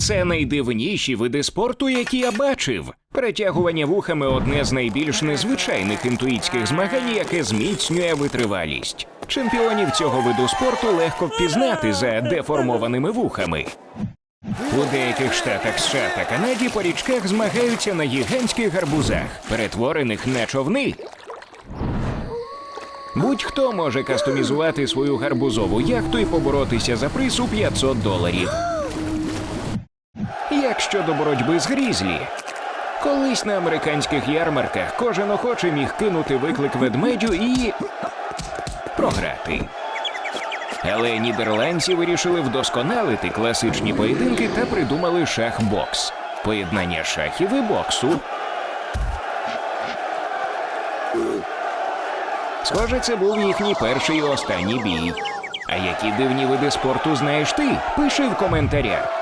Це найдивніші види спорту, які я бачив. Перетягування вухами одне з найбільш незвичайних інтуїтських змагань, яке зміцнює витривалість. Чемпіонів цього виду спорту легко впізнати за деформованими вухами. У деяких штатах США та Канаді по річках змагаються на гігантських гарбузах, перетворених на човни. Будь-хто може кастомізувати свою гарбузову яхту і поборотися за приз у 500 доларів. Як щодо боротьби з грізлі? Колись на американських ярмарках кожен охочий міг кинути виклик ведмедю і програти. Але нідерландці вирішили вдосконалити класичні поєдинки та придумали шах-бокс поєднання шахів і боксу. Схоже, це був їхній перший і останній бій. А які дивні види спорту знаєш ти? Пиши в коментарях.